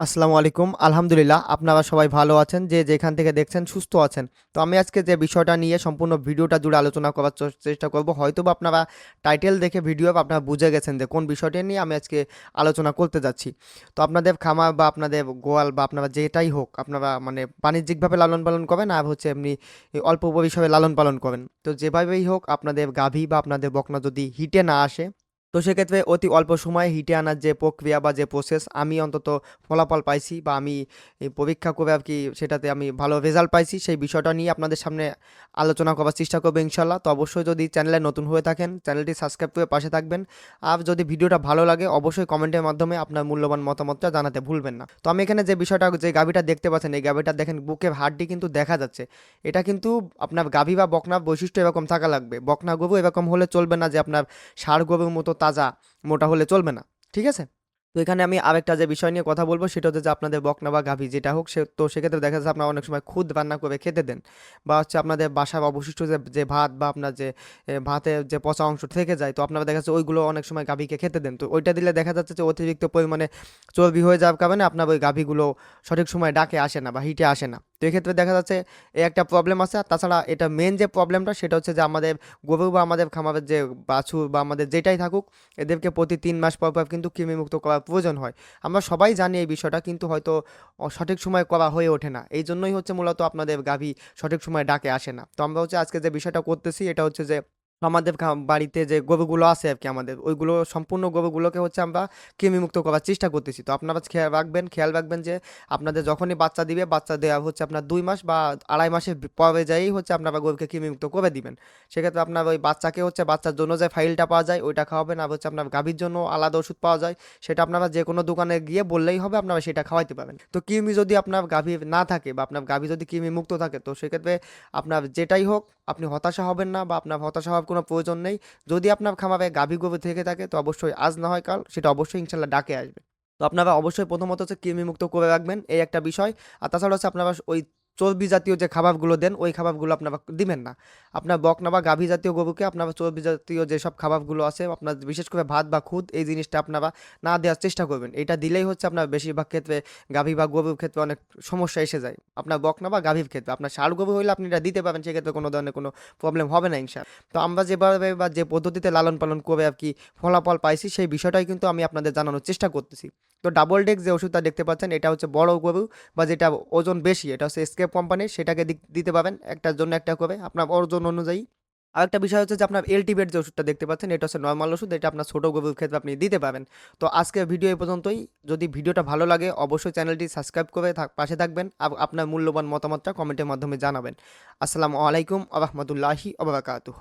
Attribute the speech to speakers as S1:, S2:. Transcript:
S1: আসসালামু আলাইকুম। আলহামদুলিল্লাহ, আপনারা সবাই ভালো আছেন, যে যেখান থেকে দেখছেন সুস্থ আছেন। তো আমি আজকে যে বিষয়টা নিয়ে সম্পূর্ণ ভিডিওটা জুড়ে আলোচনা করার চেষ্টা করব হয়তো বা আপনারা টাইটেল দেখে ভিডিও আপনারা বুঝে গেছেন যে কোন বিষয়টা নিয়ে আমি আজকে আলোচনা করতে যাচ্ছি। তো আপনাদের খামার বা আপনাদের গোয়াল বা আপনারা যেটাই হোক, আপনারা মানে বাণিজ্যিকভাবে লালন পালন করবেন আর হচ্ছে এমনি অল্প পরিসরে লালন পালন করেন তো যেভাবেই হোক, আপনাদের গাভী বা আপনাদের বকনা যদি হিটে না আসে তো সেক্ষেত্রে অতি অল্প সময়ে হিটে আনার যে প্রক্রিয়া বা যে প্রসেস আমি অন্তত ফলাফল পাইছি বা আমি পরীক্ষা করে আর কি, সেটাতে আমি ভালো রেজাল্ট পাইছি, সেই বিষয়টা নিয়ে আপনাদের সামনে আলোচনা করার চেষ্টা করব ইনশাল্লাহ। তো অবশ্যই যদি চ্যানেলে নতুন হয়ে থাকেন, চ্যানেলটি সাবস্ক্রাইব করে পাশে থাকবেন। আর যদি ভিডিওটা ভালো লাগে, অবশ্যই কমেন্টের মাধ্যমে আপনার মূল্যবান মতামতটা জানাতে ভুলবেন না। তো আমি এখানে যে বিষয়টা, যে গাভিটা দেখতে পাচ্ছেন, এই গাভিটা দেখেন বুকের হাড্ডি কিন্তু দেখা যাচ্ছে। এটা কিন্তু আপনার গাভী বা বকনার বৈশিষ্ট্য এরকম থাকা লাগবে। বকনা গরু এরকম হলে চলবে না যে আপনার ষাঁড় গরুর মতো তাজা মোটা হলে চলবে না, ঠিক আছে? তো এখানে আমি আরেকটা যে বিষয় নিয়ে কথা বলব সেটা হচ্ছে যে আপনাদের বকনা বা গাভী যেটা হোক, সে তো সেক্ষেত্রে দেখা যাচ্ছে আপনারা অনেক সময় খুদ রান্না করে খেতে দেন বা হচ্ছে আপনাদের বাসার অবশিষ্ট যে যে ভাত বা আপনার যে ভাতের যে পচা অংশ থেকে যায়, তো আপনারা দেখা যাচ্ছে ওইগুলো অনেক সময় গাভীকে খেতে দেন। তো ওইটা দিলে দেখা যাচ্ছে যে অতিরিক্ত পরিমাণে চর্বি হয়ে যাওয়ার কারণে আপনার ওই গাভীগুলো সঠিক সময় ডাকে, আসে না বা হিটে আসে না। তো এক্ষেত্রে দেখা যাচ্ছে এই একটা প্রবলেম আছে। তাছাড়া এটা মেন যে প্রবলেমটা সেটা হচ্ছে যে আমাদের গরু বা আমাদের খামারের যে বাছুর বা আমাদের যেটাই থাকুক, এদেরকে প্রতি তিন মাস পর পর কিন্তু কৃমিমুক্ত করার প্রয়োজন হয়। আমরা সবাই জানি এই বিষয়টা, কিন্তু হয়তো সঠিক সময় করা হয়ে ওঠে না। এই জন্যই হচ্ছে মূলত আপনাদের গাভী সঠিক সময় ডাকে আসে না। তো আমরা হচ্ছে আজকে যে বিষয়টা করতেছি, এটা হচ্ছে যে আমাদের বাড়িতে যে গরুগুলো আছে আর কি আমাদের, ওইগুলো সম্পূর্ণ গরুগুলোকে হচ্ছে আমরা কৃমিমুক্ত করার চেষ্টা করতেছি। তো আপনারা খেয়াল রাখবেন খেয়াল রাখবেন যে আপনাদের যখনই বাচ্চা দিবে, বাচ্চা দেওয়া হচ্ছে আপনার দুই মাস বা আড়াই মাসের পরে যাই হচ্ছে আপনারা গরুকে কৃমিমুক্ত করে দিবেন। সেক্ষেত্রে আপনার ওই বাচ্চাকে হচ্ছে বাচ্চার জন্য যে ফাইলটা পাওয়া যায়, ওইটা খাওয়াবেন আর হচ্ছে আপনার গাভীর জন্য আলাদা ওষুধ পাওয়া যায়, সেটা আপনারা যে কোনো দোকানে গিয়ে বললেই হবে, আপনারা সেটা খাওয়াইতে পারবেন। তো কৃমি যদি আপনার গাভী না থাকে বা আপনার গাভী যদি কৃমি মুক্ত থাকে, তো সেক্ষেত্রে আপনার যেটাই হোক, আপনি হতাশা হবেন না বা আপনার হতাশা হওয়ার কোনো প্রয়োজন নেই। যদি আপনার খামারে গাভী গরু থেকে থাকে, তো অবশ্যই আজ না হয় কাল, সেটা অবশ্যই ইনশাল্লাহ ডাকে আসবে। তো আপনারা অবশ্যই প্রথমত হচ্ছে কৃমিমুক্ত করে রাখবেন, এই একটা বিষয়। আর তাছাড়া হচ্ছে আপনারা ওই চর্বি জাতীয় যে খাবারগুলো দেন, ওই খাবারগুলো আপনারা দিবেন না। আপনার বকনা বা গাভী জাতীয় গরুকে আপনারা চর্বি জাতীয় যেসব খাবারগুলো আছে, আপনার বিশেষ করে ভাত বা খুদ, এই জিনিসটা আপনারা না দেওয়ার চেষ্টা করবেন। এটা দিলেই হচ্ছে আপনার বেশিরভাগ ক্ষেত্রে গাভী বা গরুর ক্ষেত্রে অনেক সমস্যা এসে যায়। আপনার বকনা বা গাভীর ক্ষেত্রে, আপনার ষাড় গরু হইলে আপনি এটা দিতে পারেন সেক্ষেত্রে কোনো ধরনের কোনো প্রবলেম হবে না ইনশা। তো আমরা যেভাবে বা যে পদ্ধতিতে লালন পালন করে আর কি ফলাফল পাইছি, সেই বিষয়টাই কিন্তু আমি আপনাদের জানানোর চেষ্টা করতেছি। তো ডাবল ডেক যে ওষুধটা দেখতে পাচ্ছেন, এটা হচ্ছে বড় গরু বা যেটা ওজন বেশি, এটা হচ্ছে স্কেপ কোম্পানির সেটাকে দিতে পাবেন একটার জন্য একটা করে আপনার ওজন অনুযায়ী। আর একটা বিষয় হচ্ছে যে আপনার এলটিবের যে ওষুধটা দেখতে পাচ্ছেন, এটা হচ্ছে নর্মাল ওষুধ, এটা আপনার ছোটো গরুর ক্ষেত্রে আপনি দিতে পারেন তো আজকে ভিডিও এই পর্যন্তই। যদি ভিডিওটা ভালো লাগে, অবশ্যই চ্যানেলটি সাবস্ক্রাইব করে পাশে থাকবেন আর আপনার মূল্যবান মতামতটা কমেন্টের মাধ্যমে জানাবেন। আসসালামু আলাইকুম আহমতুল্লাহি আবরাকাতুহ